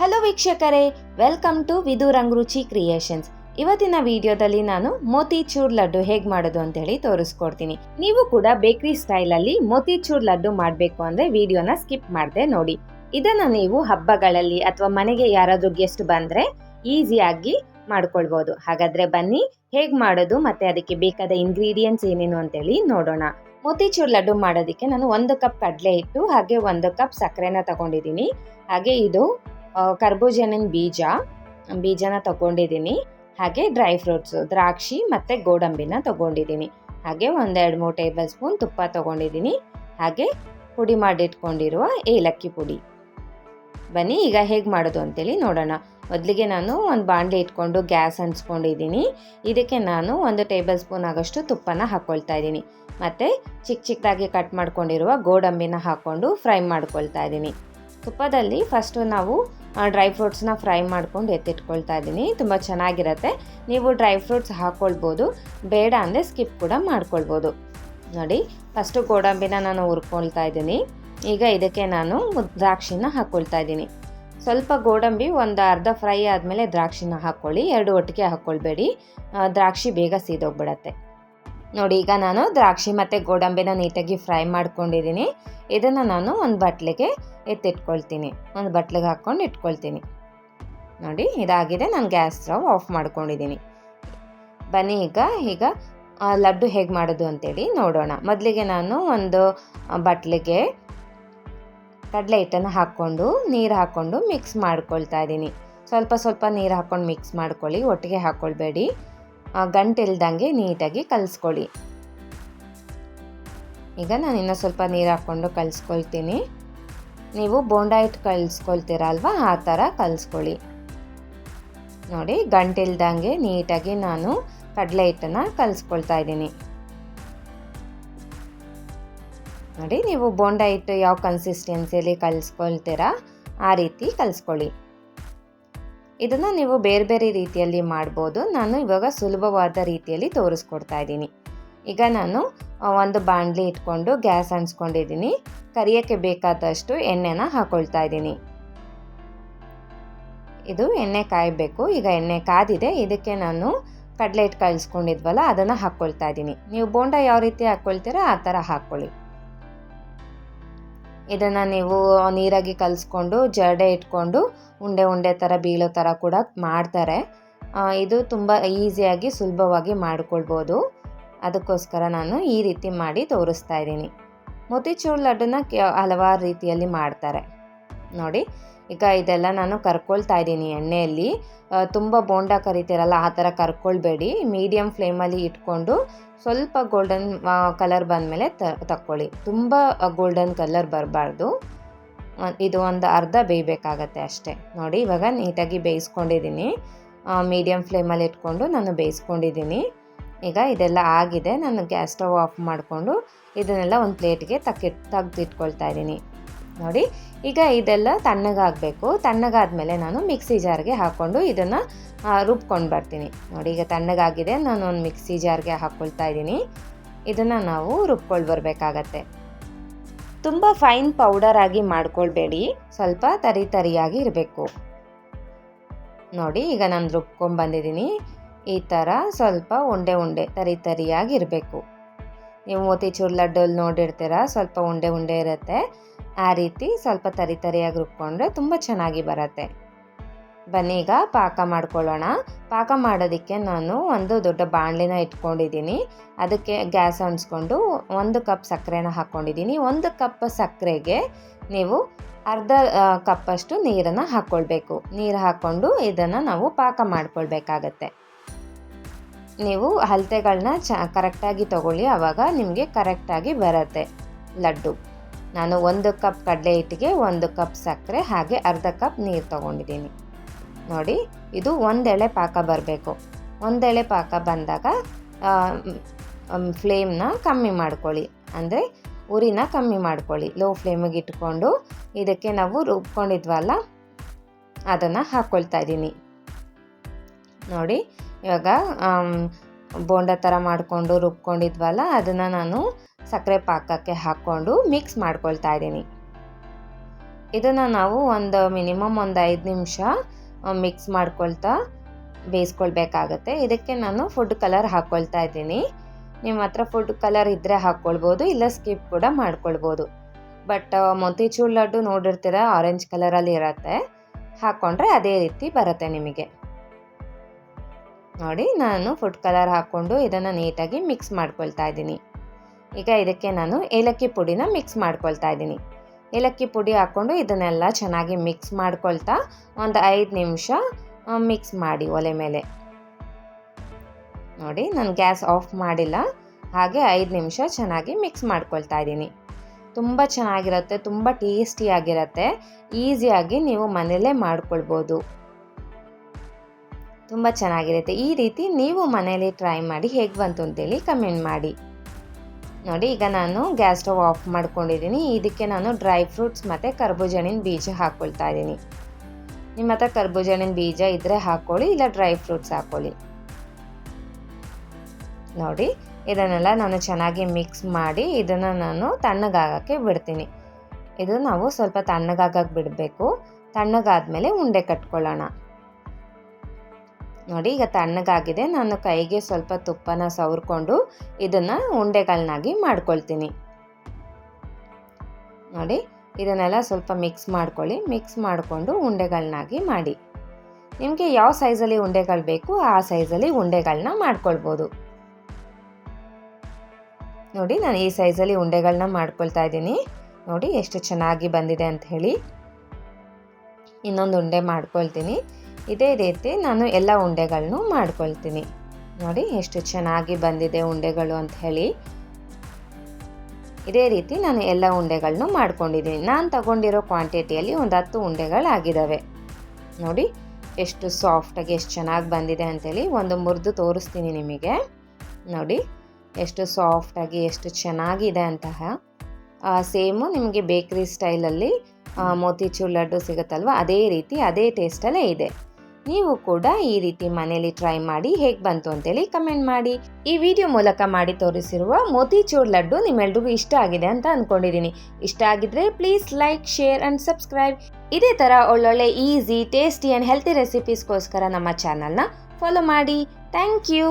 Hello ವೀಕ್ಷಕರೇ welcome to ವಿದು ರುಚಿ creations ಇವತ್ತಿನ ವಿಡಿಯೋದಲ್ಲಿ ನಾನು ಮೋತಿಚೂರ್ ಲಡ್ಡು ಹೇಗೆ ಮಾಡೋದು ಅಂತ ಹೇಳಿ ತೋರಿಸ್ಕೊಡ್ತೀನಿ. ನೀವು ಕೂಡ ಬೇಕರಿ ಸ್ಟೈಲಲ್ಲಿ ಮೋತಿಚೂರ್ ಲಡ್ಡು ಮಾಡಬೇಕು ಅಂದರೆ ವಿಡಿಯೋನ ಸ್ಕಿಪ್ ಮಾಡದೆ ನೋಡಿ. ಇದನ್ನು ನೀವು ಹಬ್ಬಗಳಲ್ಲಿ ಅಥವಾ ಮನೆಗೆ ಯಾರಾದರೂ ಗೆಸ್ಟ್ ಬಂದರೆ ಈಸಿಯಾಗಿ ಮಾಡ್ಕೊಳ್ಬೋದು. ಹಾಗಾದ್ರೆ ಬನ್ನಿ, ಹೇಗೆ ಮಾಡೋದು ಮತ್ತೆ ಅದಕ್ಕೆ ಬೇಕಾದ ಇಂಗ್ರೀಡಿಯೆಂಟ್ಸ್ ಏನೇನು ಅಂತೇಳಿ ನೋಡೋಣ. ಮೋತಿಚೂರ್ ಲಡ್ಡು ಮಾಡೋದಕ್ಕೆ ನಾನು ಒಂದು ಕಪ್ ಕಡಲೆ ಹಿಟ್ಟು ಹಾಗೆ ಒಂದು ಕಪ್ ಸಕ್ಕರೆನ ತಗೊಂಡಿದ್ದೀನಿ. ಹಾಗೆ ಇದು ಕರ್ಬೂಜನಿನ ಬೀಜ, ಬೀಜನ ತಗೊಂಡಿದ್ದೀನಿ. ಹಾಗೆ ಡ್ರೈ ಫ್ರೂಟ್ಸು ದ್ರಾಕ್ಷಿ ಮತ್ತು ಗೋಡಂಬಿನ ತಗೊಂಡಿದ್ದೀನಿ. ಹಾಗೆ ಒಂದೆರಡು ಮೂರು ಟೇಬಲ್ ಸ್ಪೂನ್ ತುಪ್ಪ ತಗೊಂಡಿದ್ದೀನಿ. ಹಾಗೆ ಪುಡಿ ಮಾಡಿಟ್ಕೊಂಡಿರುವ ಏಲಕ್ಕಿ ಪುಡಿ. ಬನ್ನಿ, ಈಗ ಹೇಗೆ ಮಾಡೋದು ಅಂತೇಳಿ ನೋಡೋಣ. ಮೊದಲಿಗೆ ನಾನು ಒಂದು ಬಾಣಲೆ ಇಟ್ಕೊಂಡು ಗ್ಯಾಸ್ ಹಂಚ್ಕೊಂಡಿದ್ದೀನಿ ಇದಕ್ಕೆ ನಾನು ಒಂದು ಟೇಬಲ್ ಸ್ಪೂನ್ ಆಗೋಷ್ಟು ತುಪ್ಪನ ಹಾಕ್ಕೊಳ್ತಾ ಇದ್ದೀನಿ. ಮತ್ತು ಚಿಕ್ಕ ಚಿಕ್ಕದಾಗಿ ಕಟ್ ಮಾಡ್ಕೊಂಡಿರುವ ಗೋಡಂಬಿನ ಹಾಕ್ಕೊಂಡು ಫ್ರೈ ಮಾಡ್ಕೊಳ್ತಾ ಇದ್ದೀನಿ. ತುಪ್ಪದಲ್ಲಿ ಫಸ್ಟು ನಾವು ಡ್ರೈ ಫ್ರೂಟ್ಸ್ನ ಫ್ರೈ ಮಾಡ್ಕೊಂಡು ಎತ್ತಿಟ್ಕೊಳ್ತಾ ಇದ್ದೀನಿ. ತುಂಬ ಚೆನ್ನಾಗಿರುತ್ತೆ. ನೀವು ಡ್ರೈ ಫ್ರೂಟ್ಸ್ ಹಾಕ್ಕೊಳ್ಬೋದು ಬೇಡ ಅಂದರೆ ಸ್ಕಿಪ್ ಕೂಡ ಮಾಡ್ಕೊಳ್ಬೋದು. ನೋಡಿ ಫಸ್ಟು ಗೋಡಂಬಿನ ನಾನು ಹುರ್ಕೊಳ್ತಾ ಇದ್ದೀನಿ. ಈಗ ಇದಕ್ಕೆ ನಾನು ದ್ರಾಕ್ಷಿನ ಹಾಕ್ಕೊಳ್ತಾ ಇದ್ದೀನಿ. ಸ್ವಲ್ಪ ಗೋಡಂಬಿ, ಒಂದು ಅರ್ಧ ಫ್ರೈ ಆದಮೇಲೆ ದ್ರಾಕ್ಷಿನ ಹಾಕ್ಕೊಳ್ಳಿ ಎರಡು ಒಟ್ಟಿಗೆ ಹಾಕ್ಕೊಳ್ಬೇಡಿ ದ್ರಾಕ್ಷಿ ಬೇಗ ಸೀದೋಗ್ಬಿಡತ್ತೆ. ನೋಡಿ, ಈಗ ನಾನು ದ್ರಾಕ್ಷಿ ಮತ್ತು ಗೋಡಂಬಿನ ನೀಟಾಗಿ ಫ್ರೈ ಮಾಡ್ಕೊಂಡಿದ್ದೀನಿ. ಇದನ್ನು ನಾನು ಒಂದು ಬಟ್ಲಿಗೆ ಎತ್ತಿಟ್ಕೊಳ್ತೀನಿ. ಒಂದು ಬಟ್ಲಿಗೆ ಹಾಕ್ಕೊಂಡು ಇಟ್ಕೊಳ್ತೀನಿ. ನೋಡಿ, ಇದಾಗಿದೆ. ನಾನು ಗ್ಯಾಸ್ ಸ್ಟವ್ ಆಫ್ ಮಾಡ್ಕೊಂಡಿದ್ದೀನಿ. ಬನ್ನಿ, ಈಗ ಈಗ ಲಡ್ಡು ಹೇಗೆ ಮಾಡೋದು ಅಂತೇಳಿ ನೋಡೋಣ. ಮೊದಲಿಗೆ ನಾನು ಒಂದು ಬಟ್ಲಿಗೆ ಕಡಲೆ ಹಿಟ್ಟನ್ನು ಹಾಕ್ಕೊಂಡು, ನೀರು ಹಾಕ್ಕೊಂಡು ಮಿಕ್ಸ್ ಮಾಡ್ಕೊಳ್ತಾ ಇದ್ದೀನಿ. ಸ್ವಲ್ಪ ಸ್ವಲ್ಪ ನೀರು ಹಾಕ್ಕೊಂಡು ಮಿಕ್ಸ್ ಮಾಡ್ಕೊಳ್ಳಿ. ಒಟ್ಟಿಗೆ ಹಾಕ್ಕೊಳ್ಬೇಡಿ. ಗಂಟಿಲ್ದಂಗೆ ನೀಟಾಗಿ ಕಲಿಸ್ಕೊಳ್ಳಿ. ಈಗ ನಾನು ಇನ್ನೂ ಸ್ವಲ್ಪ ನೀರು ಹಾಕ್ಕೊಂಡು ಕಲಿಸ್ಕೊಳ್ತೀನಿ. ನೀವು ಬೋಂಡ ಇಟ್ಟು ಕಲಿಸ್ಕೊಳ್ತೀರಲ್ವಾ ಆ ಥರ ಕಲಿಸ್ಕೊಳ್ಳಿ. ನೋಡಿ, ಗಂಟಿಲ್ದಂಗೆ ನೀಟಾಗಿ ನಾನು ಕಡಲೆ ಹಿಟ್ಟನ್ನು ಕಲಿಸ್ಕೊಳ್ತಾ ಇದ್ದೀನಿ. ನೋಡಿ, ನೀವು ಬೋಂಡ ಹಿಟ್ಟು ಯಾವ ಕನ್ಸಿಸ್ಟೆನ್ಸಿಯಲ್ಲಿ ಕಲಿಸ್ಕೊಳ್ತೀರಾ, ಆ ರೀತಿ ಕಲಿಸ್ಕೊಳ್ಳಿ. ಇದನ್ನು ನೀವು ಬೇರೆ ಬೇರೆ ರೀತಿಯಲ್ಲಿ ಮಾಡ್ಬೋದು. ನಾನು ಇವಾಗ ಸುಲಭವಾದ ರೀತಿಯಲ್ಲಿ ತೋರಿಸ್ಕೊಡ್ತಾ ಇದ್ದೀನಿ. ಈಗ ನಾನು ಒಂದು ಬಾಣಲಿ ಇಟ್ಕೊಂಡು ಗ್ಯಾಸ್ ಹಂಚ್ಕೊಂಡಿದ್ದೀನಿ ಕರಿಯೋಕ್ಕೆ ಬೇಕಾದಷ್ಟು ಎಣ್ಣೆನ ಹಾಕೊಳ್ತಾ ಇದ್ದೀನಿ. ಇದು ಎಣ್ಣೆ ಕಾಯಬೇಕು. ಈಗ ಎಣ್ಣೆ ಕಾದಿದೆ. ಇದಕ್ಕೆ ನಾನು ಕಡಲೆ ಹಿಟ್ಟು ಕಳಿಸ್ಕೊಂಡಿದ್ವಲ್ಲ ಅದನ್ನು ಹಾಕ್ಕೊಳ್ತಾ ಇದ್ದೀನಿ. ನೀವು ಬೋಂಡ ಯಾವ ರೀತಿ ಹಾಕ್ಕೊಳ್ತೀರಾ ಆ ಥರ ಹಾಕ್ಕೊಳ್ಳಿ. ಇದನ್ನು ನೀವು ನೀರಾಗಿ ಕಲಿಸ್ಕೊಂಡು ಜರಡೆ ಇಟ್ಕೊಂಡು ಉಂಡೆ ಉಂಡೆ ಥರ ಬೀಳೋ ಥರ ಕೂಡ ಮಾಡ್ತಾರೆ. ಇದು ತುಂಬ ಈಸಿಯಾಗಿ ಸುಲಭವಾಗಿ ಮಾಡಿಕೊಳ್ಬೋದು. ಅದಕ್ಕೋಸ್ಕರ ನಾನು ಈ ರೀತಿ ಮಾಡಿ ತೋರಿಸ್ತಾ ಇದ್ದೀನಿ. ಮೋತಿಚೂರ್ ಲಡ್ಡನ್ನ ಹಲವಾರು ರೀತಿಯಲ್ಲಿ ಮಾಡ್ತಾರೆ. ನೋಡಿ ಈಗ ಇದೆಲ್ಲ ನಾನು ಕರ್ಕೊಳ್ತಾ ಇದ್ದೀನಿ ಎಣ್ಣೆಯಲ್ಲಿ. ತುಂಬ ಬೋಂಡ ಕರಿತೀರಲ್ಲ, ಆ ಥರ ಕರ್ಕೊಳ್ಬೇಡಿ. ಮೀಡಿಯಮ್ ಫ್ಲೇಮಲ್ಲಿ ಇಟ್ಕೊಂಡು ಸ್ವಲ್ಪ ಗೋಲ್ಡನ್ ಕಲರ್ ಬಂದಮೇಲೆ ತ, ತಕ್ಕೊಳ್ಳಿ. ತುಂಬ ಗೋಲ್ಡನ್ ಕಲರ್ ಬರಬಾರ್ದು. ಇದು ಒಂದು ಅರ್ಧ ಬೇಯಬೇಕಾಗತ್ತೆ ಅಷ್ಟೇ. ನೋಡಿ, ಇವಾಗ ನೀಟಾಗಿ ಬೇಯಿಸ್ಕೊಂಡಿದ್ದೀನಿ. ಮೀಡಿಯಮ್ ಫ್ಲೇಮಲ್ಲಿ ಇಟ್ಕೊಂಡು ನಾನು ಬೇಯಿಸ್ಕೊಂಡಿದ್ದೀನಿ. ಈಗ ಇದೆಲ್ಲ ಆಗಿದೆ. ನಾನು ಗ್ಯಾಸ್ ಸ್ಟವ್ ಆಫ್ ಮಾಡಿಕೊಂಡು ಇದನ್ನೆಲ್ಲ ಒಂದು ಪ್ಲೇಟ್ಗೆ ತಕ್ಕಿಟ್, ತೆಗ್ದಿಟ್ಕೊಳ್ತಾ ಇದ್ದೀನಿ. ನೋಡಿ, ಈಗ ಇದೆಲ್ಲ ತಣ್ಣಗಾಗಬೇಕು. ತಣ್ಣಗಾದ್ಮೇಲೆ ನಾನು ಮಿಕ್ಸಿ ಜಾರ್ಗೆ ಹಾಕ್ಕೊಂಡು ಇದನ್ನು ರುಬ್ಕೊಂಡು ಬರ್ತೀನಿ. ನೋಡಿ, ಈಗ ತಣ್ಣಗಾಗಿದೆ. ನಾನು ಒಂದು ಮಿಕ್ಸಿ ಜಾರ್ಗೆ ಹಾಕ್ಕೊಳ್ತಾ ಇದ್ದೀನಿ. ಇದನ್ನು ನಾವು ರುಬ್ಕೊಂಡು ಬರಬೇಕಾಗತ್ತೆ. ತುಂಬ ಫೈನ್ ಪೌಡರ್ ಆಗಿ ಮಾಡ್ಕೊಳ್ಬೇಡಿ. ಸ್ವಲ್ಪ ತರಿ ತರಿಯಾಗಿ ಇರಬೇಕು. ನೋಡಿ, ಈಗ ನಾನು ರುಬ್ಕೊಂಡು ಬಂದಿದ್ದೀನಿ. ಈ ಥರ ಸ್ವಲ್ಪ ಉಂಡೆ ಉಂಡೆ ತರಿ ತರಿಯಾಗಿ ಇರಬೇಕು. ನೀವು ಮೋತಿಚೂರ್ ಲಡ್ಡಲ್ಲಿ ನೋಡಿರ್ತೀರ, ಸ್ವಲ್ಪ ಉಂಡೆ ಉಂಡೆ ಇರುತ್ತೆ. ಆ ರೀತಿ ಸ್ವಲ್ಪ ತರಿ ತರಿಯಾಗಿ ರುಬ್ಕೊಂಡ್ರೆ ತುಂಬ ಚೆನ್ನಾಗಿ ಬರುತ್ತೆ. ಬನ್ನಿ ಈಗ ಪಾಕ ಮಾಡ್ಕೊಳ್ಳೋಣ. ಪಾಕ ಮಾಡೋದಕ್ಕೆ ನಾನು ಒಂದು ದೊಡ್ಡ ಬಾಣಲಿನ ಇಟ್ಕೊಂಡಿದ್ದೀನಿ. ಅದಕ್ಕೆ ಗ್ಯಾಸ್ ಅನ್ಸ್ಕೊಂಡು ಒಂದು ಕಪ್ ಸಕ್ಕರೆನ ಹಾಕ್ಕೊಂಡಿದ್ದೀನಿ. ಒಂದು ಕಪ್ ಸಕ್ಕರೆಗೆ ನೀವು ಅರ್ಧ ಕಪ್ಪಷ್ಟು ನೀರನ್ನು ಹಾಕ್ಕೊಳ್ಬೇಕು. ನೀರು ಹಾಕ್ಕೊಂಡು ಇದನ್ನು ನಾವು ಪಾಕ ಮಾಡ್ಕೊಳ್ಬೇಕಾಗತ್ತೆ. ನೀವು ಅಳತೆಗಳನ್ನ ಚ, ಕರೆಕ್ಟಾಗಿ ತಗೊಳ್ಳಿ ಆವಾಗ ನಿಮಗೆ ಕರೆಕ್ಟಾಗಿ ಬರುತ್ತೆ. ಲಡ್ಡು. ನಾನು ಒಂದು ಕಪ್ ಕಡಲೆ ಹಿಟ್ಟಿಗೆ ಒಂದು ಕಪ್ ಸಕ್ಕರೆ, ಹಾಗೆ ಅರ್ಧ ಕಪ್ ನೀರು ತಗೊಂಡಿದ್ದೀನಿ. ನೋಡಿ, ಇದು ಒಂದೆಳೆ ಪಾಕ ಬರಬೇಕು. ಒಂದೆಳೆ ಪಾಕ ಬಂದಾಗ ಫ್ಲೇಮ್ನ ಕಮ್ಮಿ ಮಾಡ್ಕೊಳ್ಳಿ. ಅಂದರೆ ಉರಿನ ಕಮ್ಮಿ ಮಾಡ್ಕೊಳ್ಳಿ. ಲೋ ಫ್ಲೇಮಿಗೆ ಇಟ್ಕೊಂಡು ಇದಕ್ಕೆ ನಾವು ರುಬ್ಕೊಂಡಿದ್ವಲ್ಲ, ಅದನ್ನು ಹಾಕ್ಕೊಳ್ತಾ ಇದ್ದೀನಿ. ನೋಡಿ ಇವಾಗ ಬೋಂಡ ಥರ ಮಾಡಿಕೊಂಡು ರುಬ್ಕೊಂಡಿದ್ವಲ್ಲ, ಅದನ್ನು ನಾನು ಸಕ್ಕರೆ ಪಾಕಕ್ಕೆ ಹಾಕ್ಕೊಂಡು ಮಿಕ್ಸ್ ಮಾಡ್ಕೊಳ್ತಾ ಇದ್ದೀನಿ. ಇದನ್ನು ನಾವು ಒಂದು ಮಿನಿಮಮ್ ಒಂದು ಐದು ನಿಮಿಷ ಮಿಕ್ಸ್ ಮಾಡ್ಕೊಳ್ತಾ ಬೇಯಿಸ್ಕೊಳ್ಬೇಕಾಗತ್ತೆ. ಇದಕ್ಕೆ ನಾನು ಫುಡ್ ಕಲರ್ ಹಾಕ್ಕೊಳ್ತಾ ಇದ್ದೀನಿ. ನಿಮ್ಮ ಹತ್ರ ಫುಡ್ ಕಲರ್ ಇದ್ದರೆ ಹಾಕ್ಕೊಳ್ಬೋದು ಇಲ್ಲ ಸ್ಕಿಪ್ ಕೂಡ ಮಾಡ್ಕೊಳ್ಬೋದು. ಬಟ್ ಮೊತಿಚೂರ್ ಲಡ್ಡು ನೋಡಿರ್ತೀರ ಆರೆಂಜ್ ಕಲರಲ್ಲಿ ಇರತ್ತೆ. ಹಾಕ್ಕೊಂಡ್ರೆ ಅದೇ ರೀತಿ ಬರುತ್ತೆ ನಿಮಗೆ. ನೋಡಿ ನಾನು ಫುಡ್ ಕಲರ್ ಹಾಕ್ಕೊಂಡು ಇದನ್ನು ನೀಟಾಗಿ ಮಿಕ್ಸ್ ಮಾಡ್ಕೊಳ್ತಾ ಇದ್ದೀನಿ. ಈಗ ಇದಕ್ಕೆ ನಾನು ಏಲಕ್ಕಿ ಪುಡಿನ ಮಿಕ್ಸ್ ಮಾಡ್ಕೊಳ್ತಾ ಇದ್ದೀನಿ. ಏಲಕ್ಕಿ ಪುಡಿ ಹಾಕ್ಕೊಂಡು ಇದನ್ನೆಲ್ಲ ಚೆನ್ನಾಗಿ ಮಿಕ್ಸ್ ಮಾಡ್ಕೊಳ್ತಾ ಒಂದು ಐದು ನಿಮಿಷ ಮಿಕ್ಸ್ ಮಾಡಿ ಒಲೆ ಮೇಲೆ. ನೋಡಿ ನಾನು ಗ್ಯಾಸ್ ಆಫ್ ಮಾಡಿಲ್ಲ. ಹಾಗೆ ಐದು ನಿಮಿಷ ಚೆನ್ನಾಗಿ ಮಿಕ್ಸ್ ಮಾಡ್ಕೊಳ್ತಾ ಇದ್ದೀನಿ. ತುಂಬ ಚೆನ್ನಾಗಿರುತ್ತೆ, ತುಂಬ ಟೇಸ್ಟಿಯಾಗಿರುತ್ತೆ ಈಸಿಯಾಗಿ ನೀವು ಮನೆಯಲ್ಲೇ ಮಾಡ್ಕೊಳ್ಬೋದು. ತುಂಬ ಚೆನ್ನಾಗಿರುತ್ತೆ. ಈ ರೀತಿ ನೀವು ಮನೆಯಲ್ಲಿ ಟ್ರೈ ಮಾಡಿ ಹೇಗೆ ಬಂತು ಅಂತೇಳಿ ಕಮೆಂಟ್ ಮಾಡಿ. ನೋಡಿ, ಈಗ ನಾನು ಗ್ಯಾಸ್ ಸ್ಟವ್ ಆಫ್ ಮಾಡ್ಕೊಂಡಿದ್ದೀನಿ. ಇದಕ್ಕೆ ನಾನು ಡ್ರೈ ಫ್ರೂಟ್ಸ್ ಮತ್ತು ಕರ್ಬೂಜಣಿನ ಬೀಜ ಹಾಕ್ಕೊಳ್ತಾ ಇದ್ದೀನಿ. ನಿಮ್ಮ ಹತ್ರ ಕರ್ಬೂಜಣಿನ ಬೀಜ ಇದ್ದರೆ ಹಾಕ್ಕೊಳ್ಳಿ ಇಲ್ಲ ಡ್ರೈ ಫ್ರೂಟ್ಸ್ ಹಾಕ್ಕೊಳ್ಳಿ ನೋಡಿ, ಇದನ್ನೆಲ್ಲ ನಾನು ಚೆನ್ನಾಗಿ ಮಿಕ್ಸ್ ಮಾಡಿ ಇದನ್ನು ನಾನು ತಣ್ಣಗಾಗಕ್ಕೆ ಬಿಡ್ತೀನಿ. ಇದು ನಾವು ಸ್ವಲ್ಪ ತಣ್ಣಗಾಗಕ್ಕೆ ಬಿಡಬೇಕು. ತಣ್ಣಗಾದ ಮೇಲೆ ಉಂಡೆ ಕಟ್ಕೊಳ್ಳೋಣ. ನೋಡಿ, ಈಗ ತಣ್ಣಗಾಗಿದೆ. ನಾನು ಕೈಗೆ ಸ್ವಲ್ಪ ತುಪ್ಪನ ಸವರ್ಕೊಂಡು ಇದನ್ನು ಉಂಡೆಗಳನ್ನಾಗಿ ಮಾಡ್ಕೊಳ್ತೀನಿ. ನೋಡಿ, ಇದನ್ನೆಲ್ಲ ಸ್ವಲ್ಪ ಮಿಕ್ಸ್ ಮಾಡ್ಕೊಳ್ಳಿ. ಮಿಕ್ಸ್ ಮಾಡಿಕೊಂಡು ಉಂಡೆಗಳನ್ನಾಗಿ ಮಾಡಿ. ನಿಮಗೆ ಯಾವ ಸೈಜಲ್ಲಿ ಉಂಡೆಗಳು ಬೇಕು, ಆ ಸೈಜಲ್ಲಿ ಉಂಡೆಗಳನ್ನ ಮಾಡ್ಕೊಳ್ಬೋದು. ನೋಡಿ, ನಾನು ಈ ಸೈಜಲ್ಲಿ ಉಂಡೆಗಳನ್ನ ಮಾಡ್ಕೊಳ್ತಾ ಇದ್ದೀನಿ. ನೋಡಿ, ಎಷ್ಟು ಚೆನ್ನಾಗಿ ಬಂದಿದೆ ಅಂತ ಹೇಳಿ. ಇನ್ನೊಂದು ಉಂಡೆ ಮಾಡ್ಕೊಳ್ತೀನಿ. ಇದೇ ರೀತಿ ನಾನು ಎಲ್ಲ ಉಂಡೆಗಳನ್ನು ಮಾಡ್ಕೊಳ್ತೀನಿ. ನೋಡಿ ಎಷ್ಟು ಚೆನ್ನಾಗಿ ಬಂದಿದೆ ಉಂಡೆಗಳು ಅಂತ ಹೇಳಿ. ಇದೇ ರೀತಿ ನಾನು ಎಲ್ಲ ಉಂಡೆಗಳನ್ನು ಮಾಡ್ಕೊಂಡಿದ್ದೀನಿ. ನಾನು ತಗೊಂಡಿರೋ ಕ್ವಾಂಟಿಟಿಯಲ್ಲಿ ಒಂದು ಹತ್ತು ಉಂಡೆಗಳಾಗಿದ್ದಾವೆ ನೋಡಿ ಎಷ್ಟು ಸಾಫ್ಟಾಗಿ ಎಷ್ಟು ಚೆನ್ನಾಗಿ ಬಂದಿದೆ ಅಂಥೇಳಿ ಒಂದು ಮುರಿದು ತೋರಿಸ್ತೀನಿ ನಿಮಗೆ. ನೋಡಿ ಎಷ್ಟು ಸಾಫ್ಟಾಗಿ ಎಷ್ಟು ಚೆನ್ನಾಗಿದೆ ಅಂತಹ. ಸೇಮು ನಿಮಗೆ ಬೇಕ್ರಿ ಸ್ಟೈಲಲ್ಲಿ ಮೋತಿಚೂರ್ ಲಡ್ಡು ಸಿಗುತ್ತಲ್ವ? ಅದೇ ರೀತಿ ಅದೇ ಟೇಸ್ಟಲ್ಲೇ ಇದೆ. ನೀವು ಕೂಡ ಈ ರೀತಿ ಮನೇಲಿ ಟ್ರೈ ಮಾಡಿ ಹೇಗೆ ಬಂತು ಅಂತೇಳಿ ಕಮೆಂಟ್ ಮಾಡಿ. ಈ ವಿಡಿಯೋ ಮೂಲಕ ಮಾಡಿ ತೋರಿಸಿರುವ ಮೋತಿಚೂರ್ ಲಡ್ಡು ನಿಮ್ಮೆಲ್ರಿಗೂ ಇಷ್ಟ ಆಗಿದೆ ಅಂತ ಅಂದ್ಕೊಂಡಿದ್ದೀನಿ ಇಷ್ಟ ಆಗಿದ್ರೆ please like share and subscribe ಇದೇ ಥರ ಒಳ್ಳೊಳ್ಳೆ ಈಸಿ ಟೇಸ್ಟಿ ಆ್ಯಂಡ್ ಹೆಲ್ತಿ ರೆಸಿಪೀಸ್ಗೋಸ್ಕರ ನಮ್ಮ ಚಾನಲ್ನ ಫಾಲೋ ಮಾಡಿ. Thank you